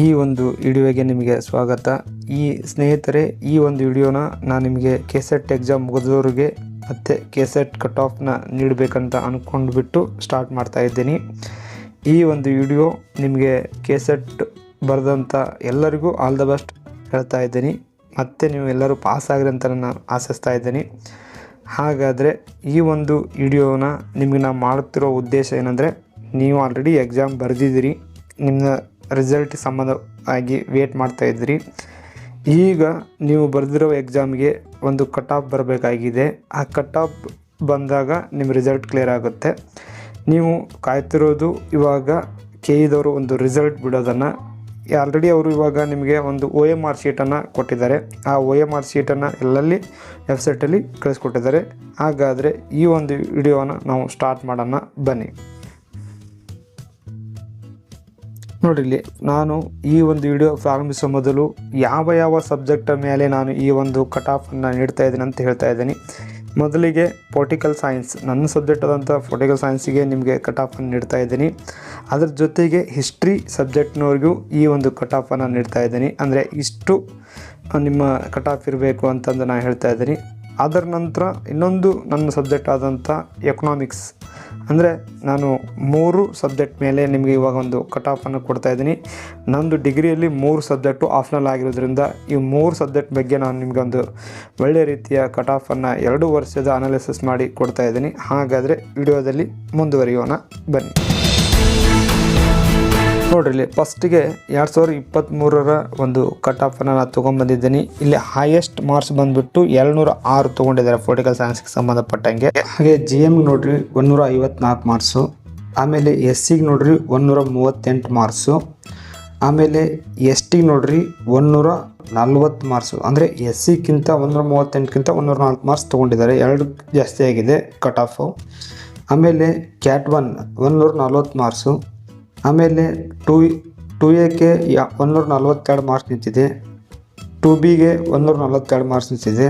ಈ ಒಂದು ವಿಡಿಯೋಗೆ ನಿಮಗೆ ಸ್ವಾಗತ. ಈ ಸ್ನೇಹಿತರೆ, ಈ ಒಂದು ವಿಡಿಯೋನ ನಾನು ನಿಮಗೆ ಕೆಸೆಟ್ ಎಕ್ಸಾಮ್ ಮುಗಿದವರಿಗೆ ಮತ್ತು ಕೆಸೆಟ್ ಕಟ್ ಆಫ್ನ ನೀಡಬೇಕಂತ ಅಂದ್ಕೊಂಡ್ಬಿಟ್ಟು ಸ್ಟಾರ್ಟ್ ಮಾಡ್ತಾ ಇದ್ದೀನಿ. ಈ ಒಂದು ವಿಡಿಯೋ ನಿಮಗೆ ಕೆಸೆಟ್ ಬರೆದಂಥ ಎಲ್ಲರಿಗೂ ಆಲ್ ದ ಬೆಸ್ಟ್ ಹೇಳ್ತಾ ಇದ್ದೀನಿ. ಮತ್ತು ನೀವು ಎಲ್ಲರೂ ಪಾಸ್ ಆಗ್ರಿ ಅಂತ ನಾನು ಆಶಿಸ್ತಾ ಇದ್ದೀನಿ. ಹಾಗಾದರೆ ಈ ಒಂದು ವಿಡಿಯೋನ ನಿಮಗೆ ನಾನು ಮಾಡುತ್ತಿರೋ ಉದ್ದೇಶ ಏನಂದರೆ, ನೀವು ಆಲ್ರೆಡಿ ಎಕ್ಸಾಮ್ ಬರೆದಿದ್ದೀರಿ. ನಿಮ್ಮ ರಿಸಲ್ಟ್ ಸಂಬಂಧ ಆಗಿ ವೇಟ್ ಮಾಡ್ತಾ ಇದ್ರಿ. ಈಗ ನೀವು ಬರೆದಿರೋ ಎಕ್ಸಾಮ್ಗೆ ಒಂದು ಕಟ್ ಆಫ್ ಬರಬೇಕಾಗಿದೆ. ಆ ಕಟ್ ಆಫ್ ಬಂದಾಗ ನಿಮ್ಮ ರಿಸಲ್ಟ್ ಕ್ಲಿಯರ್ ಆಗುತ್ತೆ. ನೀವು ಕಾಯ್ತಿರೋದು ಇವಾಗ ಕೆ ಇದವರು ಒಂದು ರಿಸಲ್ಟ್ ಬಿಡೋದನ್ನು. ಆಲ್ರೆಡಿ ಅವರು ಇವಾಗ ನಿಮಗೆ ಒಂದು ಒ ಎಂ ಆರ್ ಶೀಟನ್ನು ಕೊಟ್ಟಿದ್ದಾರೆ. ಆ ಒ ಎಂ ಆರ್ ಶೀಟನ್ನು ಎಲ್ಲಲ್ಲಿ ವೆಬ್ಸೈಟಲ್ಲಿ ಕಳಿಸ್ಕೊಟ್ಟಿದ್ದಾರೆ. ಹಾಗಾದರೆ ಈ ಒಂದು ವಿಡಿಯೋನ ನಾವು ಸ್ಟಾರ್ಟ್ ಮಾಡೋಣ. ಬನ್ನಿ. ನೋಡಿ ನಾನು ಈ ಒಂದು ವಿಡಿಯೋ ಪ್ರಾರಂಭಿಸುವ ಮೊದಲು ಯಾವ ಯಾವ ಸಬ್ಜೆಕ್ಟ್ ಮೇಲೆ ನಾನು ಈ ಒಂದು ಕಟ್ ಆಫನ್ನು ನೀಡ್ತಾ ಇದ್ದೀನಿ ಅಂತ ಹೇಳ್ತಾ ಇದ್ದೀನಿ. ಮೊದಲಿಗೆ ಪೊಲಿಟಿಕಲ್ ಸೈನ್ಸ್ ನನ್ನ ಸಬ್ಜೆಕ್ಟ್ ಆದಂಥ ಪೊಲಿಟಿಕಲ್ ಸೈನ್ಸಿಗೆ ನಿಮಗೆ ಕಟ್ ಆಫನ್ನು ನೀಡ್ತಾ ಇದ್ದೀನಿ. ಅದರ ಜೊತೆಗೆ ಹಿಸ್ಟ್ರಿ ಸಬ್ಜೆಕ್ಟ್ನವ್ರಿಗೂ ಈ ಒಂದು ಕಟ್ ಆಫನ್ನು ನೀಡ್ತಾ ಇದ್ದೀನಿ. ಅಂದರೆ ಇಷ್ಟು ನಿಮ್ಮ ಕಟ್ ಆಫ್ ಇರಬೇಕು ಅಂತಂದು ನಾನು ಹೇಳ್ತಾ ಇದ್ದೀನಿ. ಅದರ ನಂತರ ಇನ್ನೊಂದು ನನ್ನ ಸಬ್ಜೆಕ್ಟ್ ಆದಂಥ ಎಕನಾಮಿಕ್ಸ್ ಅಂದರೆ ನಾನು ಮೂರು ಸಬ್ಜೆಕ್ಟ್ ಮೇಲೆ ನಿಮಗೆ ಇವಾಗ ಒಂದು ಕಟ್ ಆಫನ್ನು ಕೊಡ್ತಾ ಇದ್ದೀನಿ. ನಂದು ಡಿಗ್ರಿಯಲ್ಲಿ ಮೂರು ಸಬ್ಜೆಕ್ಟು ಆಪ್ಷನಲ್ ಆಗಿರೋದ್ರಿಂದ ಈ ಮೂರು ಸಬ್ಜೆಕ್ಟ್ ಬಗ್ಗೆ ನಾನು ನಿಮಗೆ ಒಂದು ಒಳ್ಳೆಯ ರೀತಿಯ ಕಟ್ ಆಫನ್ನು ಎರಡು ವರ್ಷದ ಅನಾಲಿಸಿಸ್ ಮಾಡಿ ಕೊಡ್ತಾ ಇದ್ದೀನಿ. ಹಾಗಾದರೆ ವಿಡಿಯೋದಲ್ಲಿ ಮುಂದುವರಿಯೋಣ. ಬನ್ನಿ. ನೋಡ್ರಿ ಇಲ್ಲಿ ಫಸ್ಟಿಗೆ ಎರಡು ಸಾವಿರದ ಇಪ್ಪತ್ತ್ಮೂರರ ಒಂದು ಕಟ್ ಆಫನ್ನು ನಾನು ತೊಗೊಂಬಂದಿದ್ದೀನಿ ಇಲ್ಲಿ ಹೈಯೆಸ್ಟ್ ಮಾರ್ಕ್ಸ್ ಬಂದುಬಿಟ್ಟು ಏಳ್ನೂರ ಆರು ತೊಗೊಂಡಿದ್ದಾರೆ ಪೊಲಿಟಿಕಲ್ ಸೈನ್ಸ್ಗೆ ಸಂಬಂಧಪಟ್ಟಂಗೆ. ಹಾಗೆ ಜಿ ಎಮ್ಗೆ ನೋಡ್ರಿ, ಒಂದೂರ ಐವತ್ನಾಲ್ಕು ಮಾರ್ಕ್ಸು ಆಮೇಲೆ ಎಸ್ ಸಿಗೆ ನೋಡ್ರಿ, ಒಂದೂರ ಮೂವತ್ತೆಂಟು ಮಾರ್ಕ್ಸು ಆಮೇಲೆ ಎಸ್ ಟಿಗೆ ನೋಡ್ರಿ, ಒಂದೂರ ನಲ್ವತ್ತು ಮಾರ್ಕ್ಸು ಅಂದರೆ ಎಸ್ ಸಿಗಿಂತ ಒಂದೂರ ಮೂವತ್ತೆಂಟಕ್ಕಿಂತ ಒಂದೂರ ನಾಲ್ಕು ಮಾರ್ಕ್ಸ್ ತೊಗೊಂಡಿದ್ದಾರೆ. ಎರಡು ಜಾಸ್ತಿ ಆಗಿದೆ ಕಟ್ ಆಫು ಆಮೇಲೆ ಕ್ಯಾಟ್ ಒನ್ ಒಂದೂರ ನಲ್ವತ್ತು ಮಾರ್ಕ್ಸು ಆಮೇಲೆ ಟು ಟು ಎಗೆ ಯಾ ಒಂದೂರ ನಲ್ವತ್ತೆರಡು ಮಾರ್ಕ್ಸ್ ನಿಂತಿದೆ. ಟು ಬಿಗೆ ಒಂದೂರ ನಲ್ವತ್ತೆರಡು ಮಾರ್ಕ್ಸ್ ನಿಂತಿದೆ.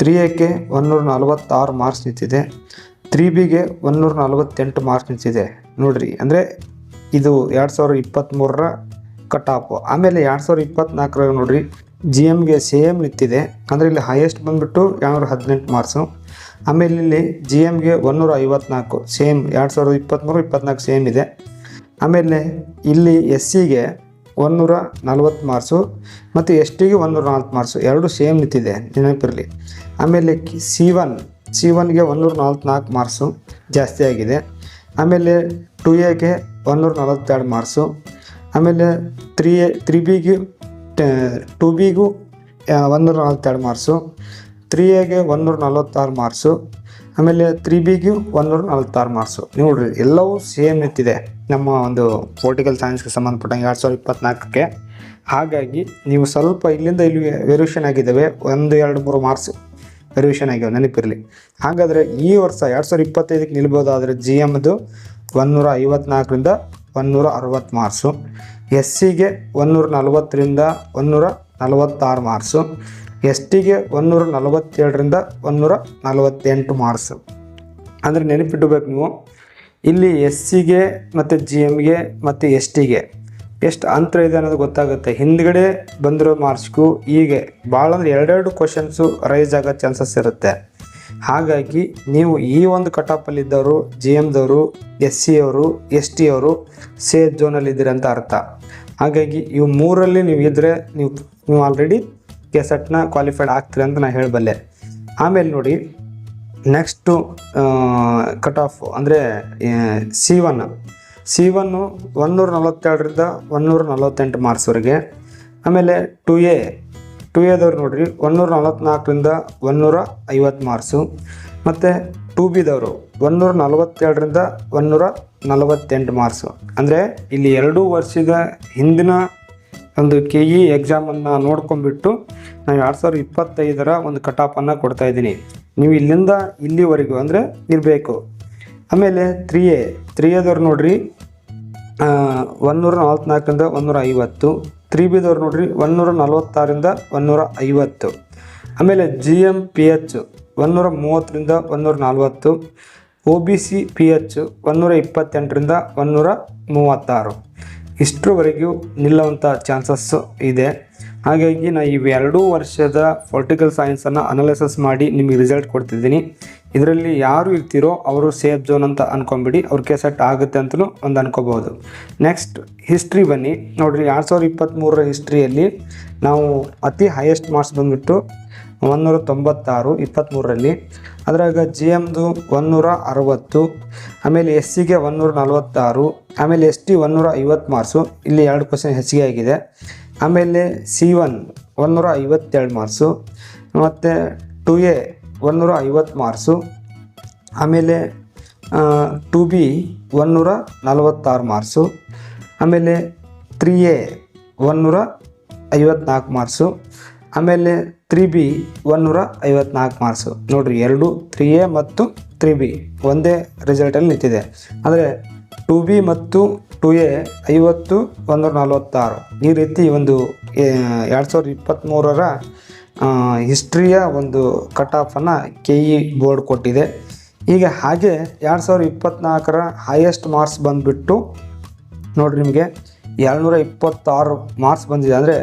ತ್ರೀ ಎಕ್ಕೆ ಒಂದೂರ ನಲ್ವತ್ತಾರು ಮಾರ್ಕ್ಸ್ ನಿಂತಿದೆ. ತ್ರೀ ಬಿಗೆ ಒಂದೂರ ನಲ್ವತ್ತೆಂಟು ಮಾರ್ಕ್ಸ್ ನಿಂತಿದೆ. ನೋಡಿರಿ, ಅಂದರೆ ಇದು ಎರಡು ಸಾವಿರದ ಇಪ್ಪತ್ತ್ಮೂರರ ಕಟ್ ಆಮೇಲೆ ಎರಡು ಸಾವಿರದ ಇಪ್ಪತ್ತ್ನಾಲ್ಕರಾಗ ನೋಡಿರಿ ಜಿ ಎಮ್ಗೆ ಸೇಮ್ ನಿಂತಿದೆ. ಅಂದರೆ ಇಲ್ಲಿ ಹೈಯೆಸ್ಟ್ ಬಂದುಬಿಟ್ಟು ಎರಡುನೂರ ಹದಿನೆಂಟು ಮಾರ್ಕ್ಸು. ಆಮೇಲೆ ಇಲ್ಲಿ ಜಿ ಎಮ್ಗೆ ಒಂದೂರ ಐವತ್ತ್ನಾಲ್ಕು ಸೇಮ್ ಎರಡು ಸಾವಿರದ ಇಪ್ಪತ್ತ್ಮೂರು ಇಪ್ಪತ್ತ್ನಾಲ್ಕು ಸೇಮ್ ಇದೆ. ಆಮೇಲೆ ಇಲ್ಲಿ ಎಸ್ ಸಿಗೆ ಒಂದೂರ ನಲ್ವತ್ತು ಮಾರ್ಕ್ಸು ಮತ್ತು ಎಸ್ ಟಿಗೆ ಒಂದೂರ ನಾಲ್ಕು ಮಾರ್ಕ್ಸು, ಎರಡು ಸೇಮ್ ನಿಂತಿದೆ, ನೆನಪಿರಲಿ. ಆಮೇಲೆ ಸಿ ಒನ್, ಸಿ ಒನ್ಗೆ ಒಂದೂರ ನಲ್ವತ್ನಾಲ್ಕು ಮಾರ್ಕ್ಸು ಜಾಸ್ತಿ ಆಗಿದೆ. ಆಮೇಲೆ ಟು ಎಗೆ ಒಂದೂರ ನಲವತ್ತೆರಡು ಮಾರ್ಕ್ಸು. ಆಮೇಲೆ ತ್ರೀ ಎ, ತ್ರೀ ಬಿಗೆ, ಟು ಬಿಗೂ ಒಂದೂರ ನಲ್ವತ್ತೆರಡು ಮಾರ್ಕ್ಸು. ತ್ರೀ ಎಗೆ ಒಂದೂರ ನಲ್ವತ್ತಾರು ಮಾರ್ಕ್ಸು. ಆಮೇಲೆ ತ್ರೀ ಬಿಗೂ ಒಂದೂರ ನಲ್ವತ್ತಾರು ಮಾರ್ಕ್ಸು ನೋಡ್ರಿ, ಎಲ್ಲವೂ ಸೇಮ್ ಇತ್ತಿದೆ ನಮ್ಮ ಒಂದು ಪೊಲಿಟಿಕಲ್ ಸೈನ್ಸ್ಗೆ ಸಂಬಂಧಪಟ್ಟಂಗೆ ಎರಡು ಸಾವಿರದ ಇಪ್ಪತ್ತ್ನಾಲ್ಕಕ್ಕೆ ಹಾಗಾಗಿ ನೀವು ಸ್ವಲ್ಪ ಇಲ್ಲಿಂದ ಇಲ್ಲಿ ವೆರಿಯೇಷನ್ ಆಗಿದ್ದಾವೆ. ಒಂದು, ಎರಡು, ಮೂರು ಮಾರ್ಕ್ಸ್ ವೆರಿಯೇಷನ್ ಆಗಿವೆ ನೆನಪಿರಲಿ. ಹಾಗಾದರೆ ಈ ವರ್ಷ ಎರಡು ಸಾವಿರದ ಇಪ್ಪತ್ತೈದಕ್ಕೆ ನಿಲ್ಬೋದಾದರೆ ಜಿ ಎಮ್ದು ಒಂದೂರ ಐವತ್ನಾಲ್ಕರಿಂದ ಒಂದೂರ ಅರವತ್ತು ಮಾರ್ಕ್ಸು ಎಸ್ ಸಿಗೆ ಒಂದೂರ ನಲವತ್ತರಿಂದ ಒಂದೂರ ನಲವತ್ತಾರು ಮಾರ್ಕ್ಸು ಎಸ್ ಟಿಗೆ ಒಂದೂರ ನಲವತ್ತೇಳರಿಂದ ಒಂದೂರ ನಲವತ್ತೆಂಟು ಮಾರ್ಕ್ಸ್. ಅಂದರೆ ನೆನಪಿಟ್ಟುಬೇಕು ನೀವು, ಇಲ್ಲಿ ಎಸ್ ಸಿಗೆ ಮತ್ತು ಜಿ ಎಮ್ಗೆ ಮತ್ತು ಎಸ್ ಟಿಗೆ ಎಷ್ಟು ಅಂತರ ಇದೆ ಅನ್ನೋದು ಗೊತ್ತಾಗುತ್ತೆ. ಹಿಂದ್ಗಡೆ ಬಂದಿರೋ ಮಾರ್ಕ್ಸ್ಗೂ ಹೀಗೆ ಭಾಳ ಅಂದರೆ ಎರಡೆರಡು ಕ್ವಶನ್ಸು ರೈಸ್ ಆಗೋ ಚಾನ್ಸಸ್ ಇರುತ್ತೆ. ಹಾಗಾಗಿ ನೀವು ಈ ಒಂದು ಕಟಾಪಲ್ಲಿದ್ದವರು ಜಿ ಎಮ್ದವರು ಎಸ್ ಸಿ ಅವರು ಎಸ್ ಟಿ ಅವರು ಸೇಫ್ ಝೋನಲ್ಲಿದ್ದೀರಿ ಅಂತ ಅರ್ಥ. ಹಾಗಾಗಿ ಇವು ಮೂರಲ್ಲಿ ನೀವು ಇದ್ದರೆ ನೀವು ನೀವು ಆಲ್ರೆಡಿ ಕೆಸೆಟ್ನ ಕ್ವಾಲಿಫೈಡ್ ಆಗ್ತೀರಿ ಅಂತ ನಾನು ಹೇಳಬಲ್ಲೆ. ಆಮೇಲೆ ನೋಡಿ ನೆಕ್ಸ್ಟು ಕಟ್ ಆಫ್ ಅಂದರೆ ಸಿ ಒನ್ ಸಿ ಒನ್ನು ಒನ್ನೂರ ನಲವತ್ತೆರಡರಿಂದ ಒನ್ನೂರ ನಲವತ್ತೆಂಟು ಮಾರ್ಕ್ಸ್ವರೆಗೆ ಆಮೇಲೆ ಟು ಎ ಟು ಎದವ್ರು ನೋಡಿರಿ ಒನ್ನೂರ ನಲವತ್ತ್ನಾಲ್ಕರಿಂದ ಒನ್ನೂರ ಐವತ್ತು ಮಾರ್ಕ್ಸು ಮತ್ತು ಟು ಬಿದವರು ಒನ್ನೂರ ನಲವತ್ತೆರಡರಿಂದ ಒನ್ನೂರ ನಲವತ್ತೆಂಟು ಮಾರ್ಕ್ಸು ಅಂದರೆ ಇಲ್ಲಿ ಎರಡೂ ವರ್ಷದ ಹಿಂದಿನ ಒಂದು ಕೆ ಇ ಎಕ್ಸಾಮನ್ನು ನೋಡ್ಕೊಂಡ್ಬಿಟ್ಟು ನಾನು ಎರಡು ಸಾವಿರದ ಇಪ್ಪತ್ತೈದರ ಒಂದು ಕಟಾಪನ್ನು ಕೊಡ್ತಾಯಿದ್ದೀನಿ ನೀವು ಇಲ್ಲಿಂದ ಇಲ್ಲಿವರೆಗೂ ಅಂದರೆ ಇರಬೇಕು. ಆಮೇಲೆ ತ್ರೀ ಎ ತ್ರೀ ಎದವ್ರು ನೋಡ್ರಿ ಒಂದೂರ ನಲ್ವತ್ನಾಲ್ಕರಿಂದ ಒಂದೂರ ಐವತ್ತು. ತ್ರೀ ಬಿದವ್ರು ನೋಡ್ರಿ, ಒಂದೂರ ನಲ್ವತ್ತಾರರಿಂದ ಒಂದೂರ ಐವತ್ತು. ಆಮೇಲೆ ಜಿ ಎಂ ಪಿ ಎಚ್ ಒಂದೂರ ಮೂವತ್ತರಿಂದ ಒಂದೂರ ನಲ್ವತ್ತು. O B C P H ಒಂದೂರ ಇಪ್ಪತ್ತೆಂಟರಿಂದ ಒಂದೂರ ಮೂವತ್ತಾರು. ಇಷ್ಟರವರೆಗೂ ನಿಲ್ಲುವಂಥ ಚಾನ್ಸಸ್ ಇದೆ. ಹಾಗಾಗಿ ನಾನು ಇವೆರಡೂ ವರ್ಷದ ಪೊಲಿಟಿಕಲ್ ಸೈನ್ಸನ್ನು ಅನಾಲಿಸಿಸ್ ಮಾಡಿ ನಿಮಗೆ ರಿಸಲ್ಟ್ ಕೊಡ್ತಿದ್ದೀನಿ. ಇದರಲ್ಲಿ ಯಾರು ಇರ್ತೀರೋ ಅವರು ಸೇಫ್ ಝೋನ್ ಅಂತ ಅನ್ಕೊಂಬಿಡಿ ಕೆ ಸೆಟ್ ಆಗುತ್ತೆ ಅಂತಲೂ ಒಂದು ಅನ್ಕೋಬೋದು ನೆಕ್ಸ್ಟ್ ಹಿಸ್ಟ್ರಿ ಬನ್ನಿ. ನೋಡಿರಿ, ಎರಡು ಸಾವಿರದ ಇಪ್ಪತ್ತ್ಮೂರರ ಹಿಸ್ಟ್ರಿಯಲ್ಲಿ ನಾವು ಅತಿ ಹೈಯೆಸ್ಟ್ ಮಾರ್ಕ್ಸ್ ಬಂದುಬಿಟ್ಟು ಒಂದೂರ ತೊಂಬತ್ತಾರು ಇಪ್ಪತ್ತ್ಮೂರರಲ್ಲಿ ಅದ್ರಾಗ ಜಿ ಎಮ್ದು ಒಂದೂರ ಅರವತ್ತು ಆಮೇಲೆ ಎಸ್ ಸಿಗೆ ಒಂದೂರ ನಲವತ್ತಾರು ಆಮೇಲೆ ಎಸ್ ಟಿ ಒಂದೂರ ಐವತ್ತು ಮಾರ್ಕ್ಸು ಇಲ್ಲಿ ಎರಡು ಕ್ವಶನ್ ಹೆಚ್ಚಿಗೆ ಆಗಿದೆ. ಆಮೇಲೆ ಸಿ ಒನ್ ಒಂದೂರ ಐವತ್ತೆರಡು ಮಾರ್ಕ್ಸು ಮತ್ತು ಟು ಎ ಒಂದೂರ ಐವತ್ತು ಮಾರ್ಕ್ಸು ಆಮೇಲೆ ಟು ಬಿ ಒಂದೂರ ನಲವತ್ತಾರು ಮಾರ್ಕ್ಸು ಆಮೇಲೆ ತ್ರೀ ಎ ಒಂದೂರ ಐವತ್ನಾಲ್ಕು ಮಾರ್ಕ್ಸು ಆಮೇಲೆ ತ್ರೀ ಬಿ ಒನ್ನೂರ ಐವತ್ನಾಲ್ಕು ಮಾರ್ಕ್ಸು ನೋಡಿರಿ, ಎರಡು ತ್ರೀ ಎ ಮತ್ತು ತ್ರೀ ಬಿ ಒಂದೇ ರಿಸಲ್ಟಲ್ಲಿ ನಿಂತಿದೆ. ಅಂದರೆ ಟು ಬಿ ಮತ್ತು ಟು ಎ ಐವತ್ತು ಒಂದೂರ ನಲವತ್ತಾರು ಈ ರೀತಿ ಒಂದು ಎರಡು ಸಾವಿರದ ಇಪ್ಪತ್ತ್ಮೂರರ ಹಿಸ್ಟ್ರಿಯ ಒಂದು ಕಟ್ ಆಫನ್ನು ಕೆ ಇ ಬೋರ್ಡ್ ಕೊಟ್ಟಿದೆ. ಈಗ ಹಾಗೆ ಎರಡು ಸಾವಿರದ ಇಪ್ಪತ್ತ್ನಾಲ್ಕರ ಹೈಯೆಸ್ಟ್ ಮಾರ್ಕ್ಸ್ ಬಂದುಬಿಟ್ಟು, ನೋಡಿರಿ ನಿಮಗೆ ಏಳ್ನೂರ ಇಪ್ಪತ್ತಾರು ಮಾರ್ಕ್ಸ್ ಬಂದಿದೆ. ಅಂದರೆ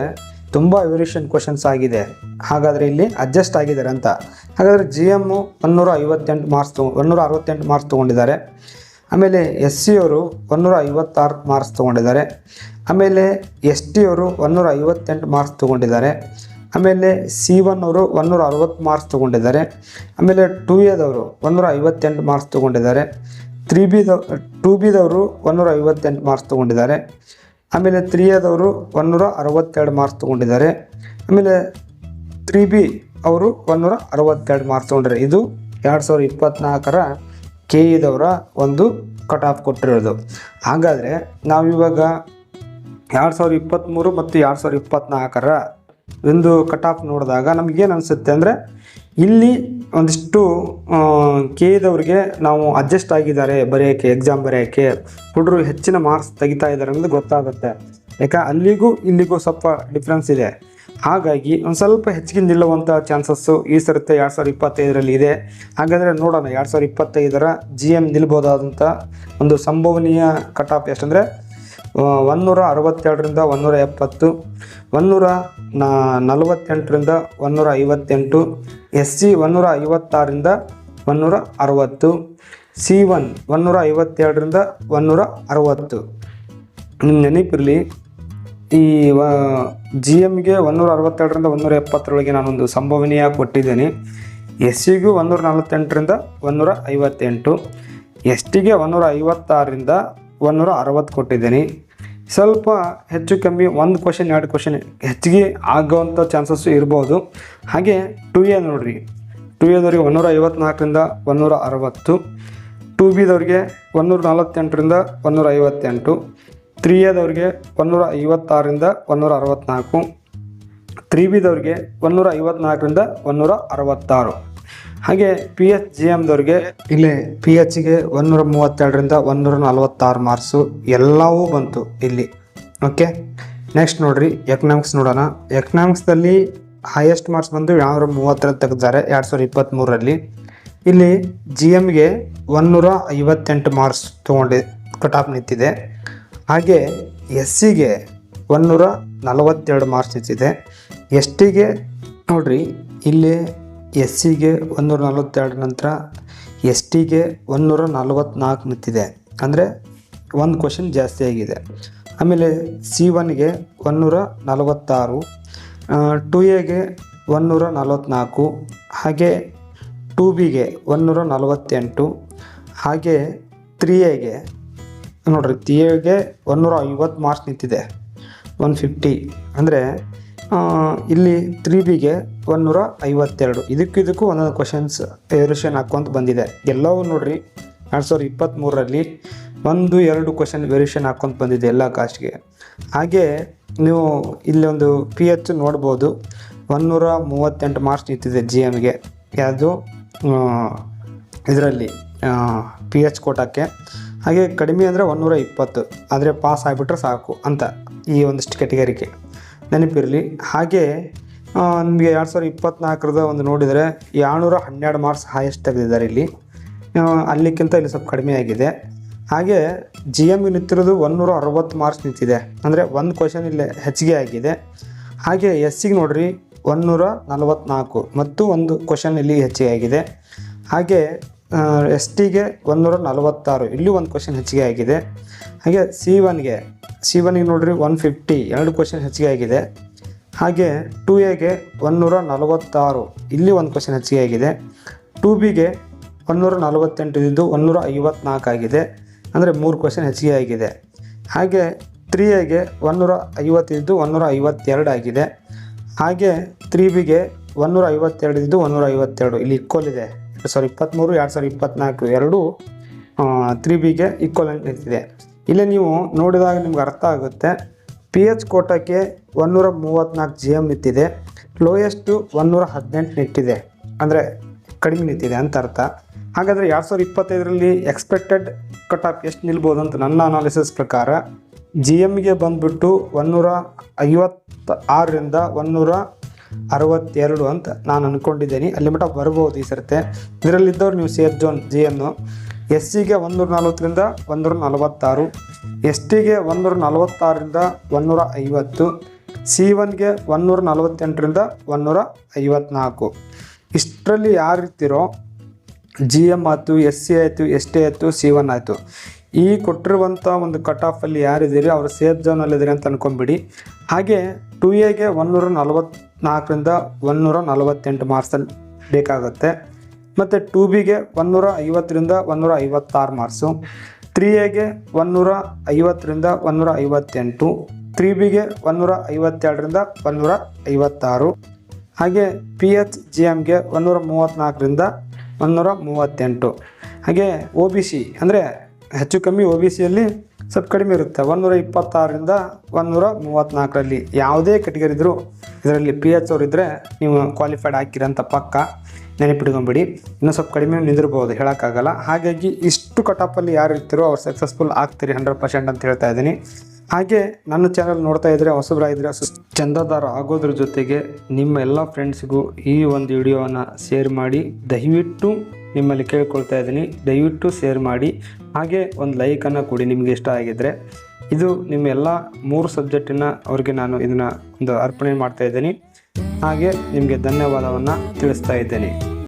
ತುಂಬ ವೇರಿಯೇಷನ್ ಕ್ವಶನ್ಸ್ ಆಗಿದೆ. ಹಾಗಾದರೆ ಇಲ್ಲಿ ಅಡ್ಜಸ್ಟ್ ಆಗಿದ್ದಾರೆ ಅಂತ. ಹಾಗಾದರೆ ಜಿ ಎಮ್ಮು ಒನ್ನೂರ ಐವತ್ತೆಂಟು ಮಾರ್ಕ್ಸ್ ತೊಗೊ ಒನ್ನೂರ ಅರವತ್ತೆಂಟು ಮಾರ್ಕ್ಸ್ ತೊಗೊಂಡಿದ್ದಾರೆ. ಆಮೇಲೆ ಎಸ್ ಸಿ ಅವರು ಒನ್ನೂರ ಐವತ್ತಾರು ಮಾರ್ಕ್ಸ್ ತೊಗೊಂಡಿದ್ದಾರೆ. ಆಮೇಲೆ ಎಸ್ ಟಿ ಅವರು ಒನ್ನೂರ ಐವತ್ತೆಂಟು ಮಾರ್ಕ್ಸ್ ತೊಗೊಂಡಿದ್ದಾರೆ. ಆಮೇಲೆ ಸಿ ಒನ್ ಅವರು ಒನ್ನೂರ ಅರವತ್ತು ಮಾರ್ಕ್ಸ್ ತೊಗೊಂಡಿದ್ದಾರೆ. ಆಮೇಲೆ ಟು ಎದವರು ಒನ್ನೂರ ಐವತ್ತೆಂಟು ಮಾರ್ಕ್ಸ್ ತೊಗೊಂಡಿದ್ದಾರೆ. ತ್ರೀ ಬಿದ ಟು ಬಿದವರು ಒನ್ನೂರ ಐವತ್ತೆಂಟು ಮಾರ್ಕ್ಸ್ ತೊಗೊಂಡಿದ್ದಾರೆ. ಆಮೇಲೆ ತ್ರೀ ಎದವರು ಒನ್ನೂರ ಅರವತ್ತೆರಡು ಮಾರ್ಕ್ಸ್ ತೊಗೊಂಡಿದ್ದಾರೆ. ಆಮೇಲೆ ತ್ರೀ ಬಿ ಅವರು ಒನ್ನೂರ ಅರವತ್ತೆರಡು ಮಾರ್ಕ್ಸ್ ತೊಗೊಂಡ್ರೆ ಇದು ಎರಡು ಸಾವಿರದ ಇಪ್ಪತ್ತ್ನಾಲ್ಕರ ಕೆ ಇದವರ ಒಂದು ಕಟ್ ಆಫ್ ಕೊಟ್ಟಿರೋದು. ಹಾಗಾದರೆ ನಾವಿವಾಗ ಎರಡು ಸಾವಿರದ ಇಪ್ಪತ್ತ್ಮೂರು ಮತ್ತು ಎರಡು ಸಾವಿರದ ಇಪ್ಪತ್ತ್ನಾಲ್ಕರ ಒಂದು ಕಟ್ ಆಫ್ ನೋಡಿದಾಗ ನಮಗೇನು ಅನಿಸುತ್ತೆ ಅಂದರೆ ಇಲ್ಲಿ ಒಂದಿಷ್ಟು ಕೆ ಇದವ್ರಿಗೆ ನಾವು ಅಡ್ಜಸ್ಟ್ ಆಗಿದ್ದಾರೆ ಬರೆಯೋಕ್ಕೆ ಎಕ್ಸಾಮ್ ಬರೆಯೋಕ್ಕೆ. ಹುಡುಗರು ಹೆಚ್ಚಿನ ಮಾರ್ಕ್ಸ್ ತೆಗಿತಾ ಇದ್ದಾರೆ ಅನ್ನೋದು ಗೊತ್ತಾಗುತ್ತೆ. ಯಾಕೆ, ಅಲ್ಲಿಗೂ ಇಲ್ಲಿಗೂ ಸ್ವಲ್ಪ ಡಿಫ್ರೆನ್ಸ್ ಇದೆ. ಹಾಗಾಗಿ ಒಂದು ಸ್ವಲ್ಪ ಹೆಚ್ಚಿಗೆ ನಿಲ್ಲುವಂಥ ಚಾನ್ಸಸ್ಸು ಈ ಸರ್ತಿ ಎರಡು ಸಾವಿರದ ಇಪ್ಪತ್ತೈದರಲ್ಲಿ ಇದೆ. ಹಾಗಾದರೆ ನೋಡೋಣ, ಎರಡು ಸಾವಿರದ ಇಪ್ಪತ್ತೈದರ ಜಿ ಎಂ ನಿಲ್ಬೋದಾದಂಥ ಒಂದು ಸಂಭವನೀಯ ಕಟ್ ಆಫ್ ಎಷ್ಟಂದರೆ ಒಂದೂರ ಅರವತ್ತೆರಡರಿಂದ ಒಂದುನೂರ ಎಪ್ಪತ್ತು ಒಂದುನೂರ ನಲವತ್ತೆಂಟರಿಂದ ಒಂದುನೂರ ಐವತ್ತೆಂಟು, ಎಸ್ ಸಿ ಒಂದುನೂರ ಐವತ್ತಾರರಿಂದ ಒಂದುನೂರ ಅರವತ್ತು, ಸಿ ಒನ್ ಒಂದುನೂರ ಐವತ್ತೆರಡರಿಂದ ಒಂದುನೂರ ಅರವತ್ತು. ನಿಮ್ಮ ನೆನಪಿರಲಿ, ಈ ಜಿ ಎಮ್ಗೆ ಒಂದೂರ ಅರವತ್ತೆರಡರಿಂದ ಒಂದೂರ ಎಪ್ಪತ್ತರೊಳಗೆ ನಾನೊಂದು ಸಂಭವನೀಯ ಕೊಟ್ಟಿದ್ದೇನೆ. ಎಸ್ ಸಿಗೂ ಒಂದೂರ ನಲವತ್ತೆಂಟರಿಂದ ಒಂದೂರ ಐವತ್ತೆಂಟು, ಎಸ್ ಟಿಗೆ ಒಂದೂರ ಐವತ್ತಾರರಿಂದ ಒಂದೂರ ಅರವತ್ತು ಕೊಟ್ಟಿದ್ದೀನಿ. ಸ್ವಲ್ಪ ಹೆಚ್ಚು ಕಮ್ಮಿ ಒಂದು ಕ್ವಶನ್ ಎರಡು ಕ್ವಶನ್ ಹೆಚ್ಚಿಗೆ ಆಗೋವಂಥ ಚಾನ್ಸಸ್ಸು ಇರ್ಬೋದು. ಹಾಗೆ ಟು ಎ ನೋಡ್ರಿ. ಟು ಎದವ್ರಿಗೆ ಒನ್ನೂರ ಐವತ್ನಾಲ್ಕರಿಂದ ಒನ್ನೂರ ಅರವತ್ತು ಟು ಬಿದವ್ರಿಗೆ ಒನ್ನೂರ ನಲವತ್ತೆಂಟರಿಂದ ಒನ್ನೂರ ಐವತ್ತೆಂಟು ತ್ರೀ ಎದವ್ರಿಗೆ ಒನ್ನೂರ ಐವತ್ತಾರರಿಂದ ಒನ್ನೂರ ಅರವತ್ತ್ನಾಲ್ಕು ತ್ರೀ ಬಿದವ್ರಿಗೆ ಒನ್ನೂರ ಐವತ್ನಾಲ್ಕರಿಂದ ಒನ್ನೂರ ಅರವತ್ತಾರು ಹಾಗೆ ಪಿ ಎಚ್ ಜಿ ಎಮ್ದವ್ರಿಗೆ ಇಲ್ಲಿ ಪಿ ಎಚ್ಗೆ ಒಂದೂರ ಮೂವತ್ತೆರಡರಿಂದ ಒಂದೂರ ನಲವತ್ತಾರು ಮಾರ್ಕ್ಸು ಎಲ್ಲವೂ ಬಂತು ಇಲ್ಲಿ. ಓಕೆ ನೆಕ್ಸ್ಟ್ ನೋಡ್ರಿ ಎಕನಾಮಿಕ್ಸ್ ನೋಡೋಣ. ಎಕನಾಮಿಕ್ಸ್ದಲ್ಲಿ ಹೈಯೆಸ್ಟ್ ಮಾರ್ಕ್ಸ್ ಬಂದು ಎರಡುನೂರ ಮೂವತ್ತರಲ್ಲಿ ತೆಗೆದಿದ್ದಾರೆ ಎರಡು ಸಾವಿರದ ಇಪ್ಪತ್ತ್ಮೂರರಲ್ಲಿ ಇಲ್ಲಿ ಜಿ ಎಮ್ಗೆ ಒಂದೂರ ಐವತ್ತೆಂಟು ಮಾರ್ಕ್ಸ್ ತೊಗೊಂಡು ಕಟ್ ಆಫ್ ನಿಂತಿದೆ. ಹಾಗೆ ಎಸ್ ಸಿಗೆ ಒಂದೂರ ನಲವತ್ತೆರಡು ಮಾರ್ಕ್ಸ್ ನಿಂತಿದೆ. ಎಸ್ ಟಿಗೆ ನೋಡ್ರಿ, ಇಲ್ಲಿ ಎಸ್ ಸಿಗೆ ಒಂದೂರ ನಲವತ್ತೆರಡು ನಂತರ ಎಸ್ ಟಿಗೆ ಒಂದೂರ ನಲವತ್ತ್ನಾಲ್ಕು ನಿಂತಿದೆ. ಅಂದರೆ ಒಂದು ಕ್ವಶನ್ ಜಾಸ್ತಿ ಆಗಿದೆ. ಆಮೇಲೆ ಸಿ ಒನ್ಗೆ ಒಂದೂರ ನಲವತ್ತಾರು ಟು ಎಗೆ ಒಂದೂರ ನಲವತ್ತ್ನಾಲ್ಕು ಹಾಗೆ ಟು ಬಿಗೆ ಒಂದೂರ ನಲವತ್ತೆಂಟು ಹಾಗೆ ತ್ರೀ ಎಗೆ ನೋಡಿರಿ, ತ್ರೀ ಎಗೆ ಒಂದೂರ ಐವತ್ತು ಮಾರ್ಕ್ಸ್ ನಿಂತಿದೆ. One fifty. ಅಂದರೆ ಇಲ್ಲಿ ತ್ರೀ ಬಿಗೆ ಒಂದೂರ ಐವತ್ತೆರಡು ಇದಕ್ಕೂ ಇದಕ್ಕೂ ಒಂದೊಂದು ಕ್ವಶನ್ಸ್ ವೇರಿಯೇಷನ್ ಹಾಕ್ಕೊಂತ ಬಂದಿದೆ. ಎಲ್ಲವೂ ನೋಡ್ರಿ, ಎರಡು ಸಾವಿರದ ಇಪ್ಪತ್ತ್ಮೂರರಲ್ಲಿ ಒಂದು, ಎರಡು ಕ್ವಶನ್ ವೇರಿಯೇಷನ್ ಹಾಕ್ಕೊಂತ ಬಂದಿದೆ ಎಲ್ಲ ಕಾಸ್ಟ್ಗೆ ಹಾಗೆ ನೀವು ಇಲ್ಲಿ ಒಂದು ಪಿ ಎಚ್ ನೋಡ್ಬೋದು. ಒನ್ನೂರ ಮೂವತ್ತೆಂಟು ಮಾರ್ಕ್ಸ್ ನಿಂತಿದೆ ಜಿ ಎಮ್ಗೆ ಯಾವುದು ಇದರಲ್ಲಿ ಪಿ ಎಚ್ ಕೋಟಕ್ಕೆ. ಹಾಗೆ ಕಡಿಮೆ ಅಂದರೆ ಒನ್ನೂರ ಇಪ್ಪತ್ತು ಆದರೆ ಪಾಸ್ ಆಗಿಬಿಟ್ರೆ ಸಾಕು ಅಂತ ಈ ಒಂದಿಷ್ಟು ಕೆಟಗರಿಗೆ ನೆನಪಿರಲಿ. ಹಾಗೆ ನಿಮಗೆ ಎರಡು ಸಾವಿರದ ಇಪ್ಪತ್ತ್ನಾಲ್ಕರದ ಒಂದು ನೋಡಿದರೆ ಏಳ್ನೂರ ಹನ್ನೆರಡು ಮಾರ್ಕ್ಸ್ ಹೈಯೆಸ್ಟ್ ತೆಗೆದಿದ್ದಾರೆ ಇಲ್ಲಿ. ಅಲ್ಲಿಗಿಂತ ಇಲ್ಲಿ ಸ್ವಲ್ಪ ಕಡಿಮೆ ಆಗಿದೆ. ಹಾಗೆ ಜಿ ಎಂ ಯು ನಿಂತಿರೋದು ಒಂದೂರ ಅರವತ್ತು ಮಾರ್ಕ್ಸ್ ನಿಂತಿದೆ. ಅಂದರೆ ಒಂದು ಕ್ವಶನ್ ಇಲ್ಲಿ ಹೆಚ್ಚಿಗೆ ಆಗಿದೆ. ಹಾಗೆ ಎಸ್ ಸಿಗೆ ನೋಡ್ರಿ, ಒಂದೂರ ನಲವತ್ತ್ನಾಲ್ಕು ಮತ್ತು ಒಂದು ಕ್ವಶನ್ ಇಲ್ಲಿ ಹೆಚ್ಚಿಗೆ ಆಗಿದೆ. ಹಾಗೆ ಎಸ್ ಟಿಗೆ ಒಂದೂರ ನಲವತ್ತಾರು, ಇಲ್ಲೂ ಒಂದು ಕ್ವಶನ್ ಹೆಚ್ಚಿಗೆ ಆಗಿದೆ. ಹಾಗೆ ಸಿ ಒನ್ಗೆ ಸಿ ಒನ್ಗೆ ನೋಡ್ರಿ ಒನ್ ಫಿಫ್ಟಿ ಎರಡು ಕ್ವಶನ್ ಹೆಚ್ಚಿಗೆ ಆಗಿದೆ. ಹಾಗೆ ಟು ಎಗೆ ಒನ್ನೂರ ನಲವತ್ತಾರು, ಇಲ್ಲಿ ಒಂದು ಕ್ವಶನ್ ಹೆಚ್ಚಿಗೆ ಆಗಿದೆ. ಟು ಬಿಗೆ ಒನ್ನೂರ ನಲವತ್ತೆಂಟು ಇದ್ದು ಒನ್ನೂರ ಐವತ್ನಾಲ್ಕು ಆಗಿದೆ. ಅಂದರೆ ಮೂರು ಕ್ವಶನ್ ಹೆಚ್ಚಿಗೆ ಆಗಿದೆ. ಹಾಗೆ ತ್ರೀ ಎಗೆ ಒನ್ನೂರ ಐವತ್ತಿದ್ದು ಒನ್ನೂರ ಐವತ್ತೆರಡು ಆಗಿದೆ. ಹಾಗೆ ತ್ರೀ ಬಿಗೆ ಒನ್ನೂರ ಐವತ್ತೆರಡು ಇದ್ದು ಒನ್ನೂರ ಐವತ್ತೆರಡು. ಇಲ್ಲಿ ಇಕ್ವಲ್ ಇದೆ. ಎರಡು ಸಾವಿರದ ಇಪ್ಪತ್ತ್ಮೂರು ಎರಡು ಸಾವಿರದ ಇಪ್ಪತ್ತ್ನಾಲ್ಕು ಎರಡು ತ್ರೀ ಬಿಗೆ ಈಕ್ವಲೆಂಟ್ ನಿಂತಿದೆ ಇಲ್ಲಿ ನೀವು ನೋಡಿದಾಗ ನಿಮ್ಗೆ ಅರ್ಥ ಆಗುತ್ತೆ. ಪಿ ಎಚ್ ಕೋಟಕ್ಕೆ ಒನ್ನೂರ ಮೂವತ್ತ್ನಾಲ್ಕು ಜಿ ಎಂ ನಿಂತಿದೆ. ಲೋಯೆಸ್ಟು ಒನ್ನೂರ ಹದಿನೆಂಟು ನಿಂತಿದೆ. ಅಂದರೆ ಕಡಿಮೆ ನಿಂತಿದೆ ಅಂತ ಅರ್ಥ. ಹಾಗಾದರೆ ಎರಡು ಸಾವಿರದ ಇಪ್ಪತ್ತೈದರಲ್ಲಿ ಎಕ್ಸ್ಪೆಕ್ಟೆಡ್ ಕಟ್ ಆಫ್ ಎಷ್ಟು ನಿಲ್ಬೋದು ಅಂತ ನನ್ನ ಅನಾಲಿಸಿಸ್ ಪ್ರಕಾರ ಜಿ ಎಮ್ಗೆ ಬಂದುಬಿಟ್ಟು ಒನ್ನೂರ ಐವತ್ತ ಆರರಿಂದ ಒನ್ನೂರ ಅರವತ್ತೆರಡು ಅಂತ ನಾನು ಅಂದ್ಕೊಂಡಿದ್ದೀನಿ ಅಲ್ಲಿ ಮಟ್ಟ ಬರ್ಬೋದು ಈ ಸರ್ತೆ. ಇದರಲ್ಲಿದ್ದವ್ರು ನೀವು ಸೇಫ್ ಜೋನ್ ಜಿ ಎನ್ನು ಎಸ್ ಸಿಗೆ ಒಂದೂರ ನಲವತ್ತರಿಂದ ಒಂದೂರ ನಲವತ್ತಾರು ಎಸ್ ಟಿಗೆ ಒಂದೂರ ನಲವತ್ತಾರರಿಂದ ಒಂದೂರ ಐವತ್ತು ಸಿ ಒನ್ಗೆ ಒಂದೂರ ನಲವತ್ತೆಂಟರಿಂದ ಒಂದೂರ ಐವತ್ನಾಲ್ಕು ಇಷ್ಟರಲ್ಲಿ ಯಾರು ಇರ್ತೀರೋ ಜಿ ಎಂ ಆಯಿತು ಎಸ್ ಸಿ ಆಯಿತು ಎಸ್ ಟಿ ಆಯಿತು, ಸಿ ಒನ್ ಆಯಿತು. ಈ ಕೊಟ್ಟಿರುವಂಥ ಒಂದು ಕಟ್ ಆಫಲ್ಲಿ ಯಾರಿದ್ದೀರಿ ಅವರು ಸೇಫ್ ಝೋನಲ್ಲಿದ್ದೀರಿ ಅಂತ ಅಂದ್ಕೊಂಬಿಡಿ ಹಾಗೆ ಟು ಎಗೆ ಒಂದೂರ ನಲವತ್ತ್ನಾಲ್ಕರಿಂದ ಒಂದೂರ ನಲವತ್ತೆಂಟು ಮಾರ್ಕ್ಸಲ್ಲಿ ಬೇಕಾಗುತ್ತೆ. ಮತ್ತು ಟೂ ಬಿಗೆ ಒಂದೂರ ಐವತ್ತರಿಂದ ಒಂದೂರ ಐವತ್ತಾರು ಮಾರ್ಕ್ಸು ತ್ರೀ ಎಗೆ ಒಂದೂರ ಐವತ್ತರಿಂದ ಒಂದೂರ ಐವತ್ತೆಂಟು ತ್ರೀ ಬಿಗೆ ಒಂದೂರ ಐವತ್ತೆರಡರಿಂದ ಒಂದೂರ ಐವತ್ತಾರು ಹಾಗೆ ಪಿ ಎಚ್ ಜಿ ಎಮ್ಗೆ ಒಂದೂರ ಮೂವತ್ತ್ನಾಲ್ಕರಿಂದ ಒಂದೂರ ಮೂವತ್ತೆಂಟು ಹಾಗೆ ಒ ಬಿ ಸಿ ಅಂದರೆ ಹೆಚ್ಚು ಕಮ್ಮಿ ಒ ಬಿ ಸಿಯಲ್ಲಿ ಸ್ವಲ್ಪ ಕಡಿಮೆ ಇರುತ್ತೆ. ಒಂದೂರ ಇಪ್ಪತ್ತಾರರಿಂದ ಒಂದೂರ ಮೂವತ್ತ್ನಾಲ್ಕರಲ್ಲಿ ಯಾವುದೇ ಕೆಟಗರಿ ಇದ್ದರೂ ಇದರಲ್ಲಿ ಪಿ ಎಚ್ ಅವ್ರು ಇದ್ದರೆ ನೀವು ಕ್ವಾಲಿಫೈಡ್ ಹಾಕಿರಂತ ಪಕ್ಕ. ನೆನಪಿಟ್ಕೊಂಬಿಡಿ. ಇನ್ನೂ ಸ್ವಲ್ಪ ಕಡಿಮೆ ನಿಂದಿರ್ಬೋದು, ಹೇಳೋಕ್ಕಾಗಲ್ಲ. ಹಾಗಾಗಿ ಇಷ್ಟು ಕಟಾಪಲ್ಲಿ ಯಾರು ಇರ್ತೀರೋ ಅವ್ರು ಸಕ್ಸಸ್ಫುಲ್ ಆಗ್ತೀರಿ ಹಂಡ್ರೆಡ್ ಪರ್ಸೆಂಟ್ ಅಂತ ಹೇಳ್ತಾ ಇದ್ದೀನಿ. ಹಾಗೆ ನನ್ನ ಚಾನಲ್ ನೋಡ್ತಾ ಇದ್ದರೆ ಹೊಸಬರಾಗಿದ್ದರೆ ಚಂದದಾರ ಆಗೋದ್ರ ಜೊತೆಗೆ ನಿಮ್ಮ ಎಲ್ಲ ಫ್ರೆಂಡ್ಸ್ಗೂ ಈ ಒಂದು ವಿಡಿಯೋವನ್ನು ಶೇರ್ ಮಾಡಿ. ದಯವಿಟ್ಟು ನಿಮ್ಮಲ್ಲಿ ಕೇಳ್ಕೊಳ್ತಾ ಇದ್ದೀನಿ, ದಯವಿಟ್ಟು ಶೇರ್ ಮಾಡಿ. ಹಾಗೆ ಒಂದು ಲೈಕನ್ನು ಕೊಡಿ ನಿಮಗೆ ಇಷ್ಟ ಆಗಿದ್ದರೆ ಇದು ನಿಮ್ಮ ಎಲ್ಲ ಮೂರು ಸಬ್ಜೆಕ್ಟಿನ ಅವ್ರಿಗೆ ನಾನು ಇದನ್ನು ಒಂದು ಅರ್ಪಣೆ ಮಾಡ್ತಾ ಇದ್ದೀನಿ. ಹಾಗೆ ನಿಮಗೆ ಧನ್ಯವಾದವನ್ನು ತಿಳಿಸ್ತಾ ಇದ್ದೇನೆ.